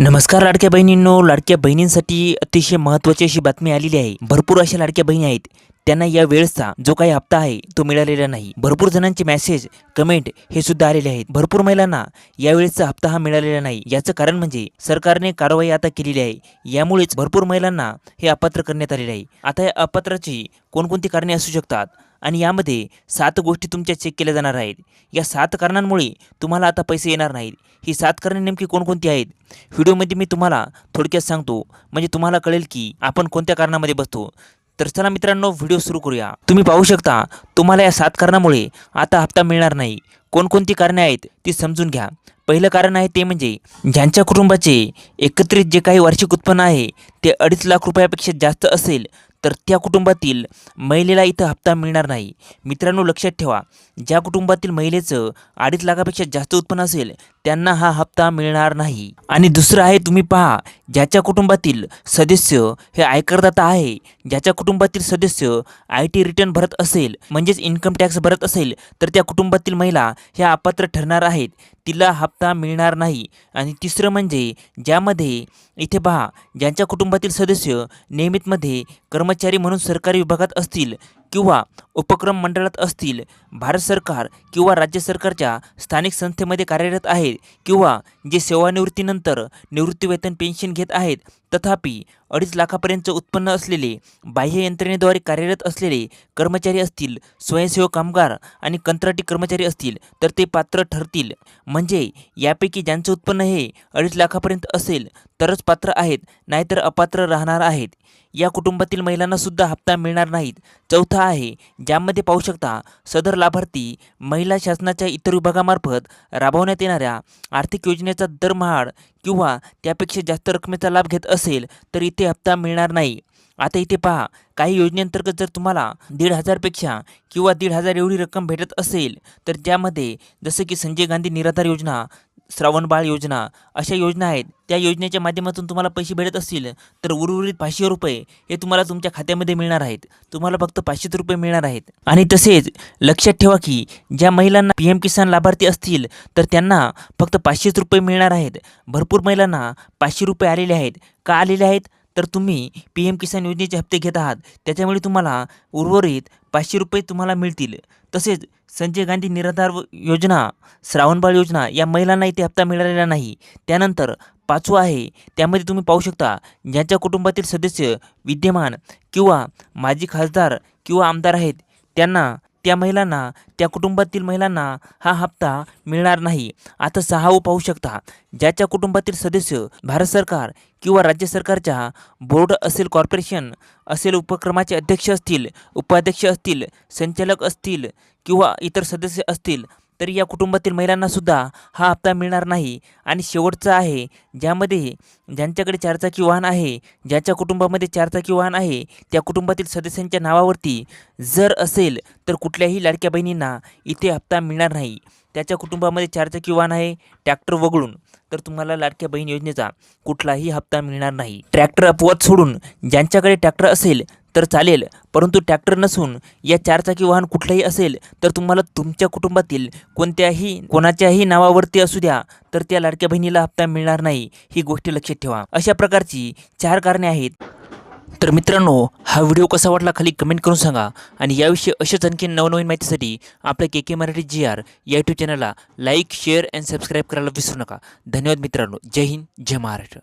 नमस्कार लाडक्या बहिणींनो लाडक्या बहिणींसाठी अतिशय महत्त्वाची अशी बातमी आलेली आहे. भरपूर अशा लाडक्या बहिणी आहेत. त्यांना या वेळेचा जो काही हप्ता आहे तो मिळालेला नाही. भरपूर जणांचे मेसेज कमेंट हे सुद्धा आलेले आहेत. भरपूर महिलांना या वेळेचा हप्ता हा मिळालेला नाही. याचं कारण म्हणजे सरकारने कारवाई आता केलेली आहे. यामुळेच भरपूर महिलांना हे अपात्र करण्यात आलेले आहे. आता या अपात्राची कोणकोणती कारणे असू शकतात? आणि यामध्ये सात गोष्टी तुमच्या चेक केल्या जाणार आहेत. या सात कारणांमुळे तुम्हाला आता पैसे येणार नाहीत. ही सात कारणे नेमकी कोणकोणती आहेत? व्हिडिओमध्ये मी तुम्हाला थोडक्यात सांगतो. म्हणजे तुम्हाला कळेल की आपण कोणत्या कारणामध्ये बसतो. तर चला मित्रांनो व्हिडिओ सुरू करूया. तुम्ही पाहू शकता तुम्हाला या सात कारणामुळे आता हप्ता मिळणार नाही. कोणकोणती कारणे आहेत ती समजून घ्या. पहिलं कारण आहे ते म्हणजे ज्यांच्या कुटुंबाचे एकत्रित जे काही वार्षिक उत्पन्न आहे ते अडीच लाख रुपयापेक्षा जास्त असेल तर त्या कुटुंबातील महिलेला इथं हप्ता मिळणार नाही. मित्रांनो लक्षात ठेवा ज्या कुटुंबातील महिलेचं अडीच लाखापेक्षा जास्त उत्पन्न असेल त्यांना हा हप्ता मिळणार नाही. आणि दुसरं आहे तुम्ही पहा ज्याच्या कुटुंबातील सदस्य हे आयकरदाता आहे ज्याच्या कुटुंबातील सदस्य आय टी रिटर्न भरत असेल म्हणजेच इन्कम टॅक्स भरत असेल तर त्या कुटुंबातील महिला ह्या अपात्र ठरणार आहेत. तिला हप्ता मिळणार नाही. आणि तिसरं म्हणजे ज्यामध्ये इथे पहा ज्यांच्या कुटुंबातील सदस्य नियमितमध्ये कर्मचारी म्हणून सरकारी विभागात असतील किंवा उपक्रम मंडळात असतील भारत सरकार किंवा राज्य सरकारच्या स्थानिक संस्थेमध्ये कार्यरत आहेत किंवा जे सेवानिवृत्तीनंतर निवृत्तीवेतन पेन्शन घेत आहेत तथापि अडीच लाखापर्यंत उत्पन्न असलेले बाह्य यंत्रणेद्वारे कार्यरत असलेले कर्मचारी असतील स्वयंसेवक कामगार आणि कंत्राटी कर्मचारी असतील तर ते पात्र ठरतील. म्हणजे यापैकी ज्यांचं उत्पन्न हे अडीच लाखापर्यंत असेल तरच पात्र आहेत नाहीतर अपात्र राहणार आहेत. या कुटुंबातील महिलांना सुद्धा हप्ता मिळणार नाहीत. चौथा आहे ज्यामध्ये पाहू शकता सदर लाभार्थी महिला शासनाच्या इतर विभागामार्फत राबवण्यात येणाऱ्या आर्थिक योजनेचा दरमहाड किंवा त्यापेक्षा जास्त रकमेचा लाभ घेत असेल तर इथे हप्ता मिळणार नाही. आता इथे पहा काही योजनेअंतर्गत जर तुम्हाला दीड हजारपेक्षा किंवा दीड हजार एवढी रक्कम भेटत असेल तर त्यामध्ये जसं की संजय गांधी निराधार योजना श्रावणबाळ योजना अशा योजना आहेत. त्या योजनेच्या माध्यमातून तुम्हाला पैसे भेटत असतील तर उर्वरित पाचशे रुपये हे तुम्हाला तुमच्या खात्यामध्ये मिळणार आहेत. तुम्हाला फक्त पाचशेच रुपये मिळणार आहेत. आणि तसेच लक्षात ठेवा की ज्या महिलांना पी एम किसान लाभार्थी असतील तर त्यांना फक्त पाचशेच रुपये मिळणार आहेत. भरपूर महिलांना पाचशे रुपये आलेले आहेत. का आलेले आहेत? तर तुम्ही पी एम किसान योजनेचे हप्ते घेत आहात. त्याच्यामुळे तुम्हाला उर्वरित पाचशे रुपये तुम्हाला मिळतील. तसेच संजय गांधी निराधार योजना श्रावणबाळ योजना या महिलांना इथे हप्ता मिळालेला नाही. त्यानंतर पाचवा आहे त्यामध्ये तुम्ही पाहू शकता ज्यांच्या कुटुंबातील सदस्य विद्यमान किंवा माजी खासदार किंवा आमदार आहेत त्यांना त्या महिलांना त्या कुटुंबातील महिलांना हा हप्ता मिळणार नाही. आता सहावं पाहू शकता. ज्याच्या कुटुंबातील सदस्य भारत सरकार किंवा राज्य सरकारच्या बोर्ड असेल कॉर्पोरेशन असेल उपक्रमाचे अध्यक्ष असतील उपाध्यक्ष असतील संचालक असतील किंवा इतर सदस्य असतील तर या कुटुंबातील महिलांना सुद्धा हा हप्ता मिळणार नाही. आणि शेवटचा आहे ज्यामध्ये ज्यांच्याकडे चारचाकी वाहन आहे ज्याच्या कुटुंबामध्ये चारचाकी वाहन आहे त्या कुटुंबातील सदस्यांच्या नावावरती जर असेल तर कुठल्याही लाडक्या बहिणींना इथे हप्ता मिळणार नाही. त्याच्या कुटुंबामध्ये चारचाकी वाहन आहे ट्रॅक्टर वगळून तर तुम्हाला लाडक्या बहीण योजनेचा कुठलाही हप्ता मिळणार नाही. ट्रॅक्टर अपवाद सोडून ज्यांच्याकडे ट्रॅक्टर असेल तर चालेल परंतु ट्रॅक्टर नसून या चारचाकी वाहन कुठलंही असेल तर तुम्हाला तुमच्या कुटुंबातील कोणत्याही कोणाच्याही नावावरती असू द्या तर त्या लाडक्या बहिणीला हप्ता मिळणार नाही ही गोष्ट लक्षात ठेवा. अशा प्रकारची चार कारणे आहेत. तर मित्रांनो हा व्हिडिओ कसा वाटला खाली कमेंट करून सांगा आणि याविषयी अशाच आणखी नवनवीन माहितीसाठी आपल्या K K Marathi G R या यूट्यूब चॅनलला लाईक शेअर अँड सबस्क्राईब करायला विसरू नका. धन्यवाद मित्रांनो. जय हिंद जय महाराष्ट्र.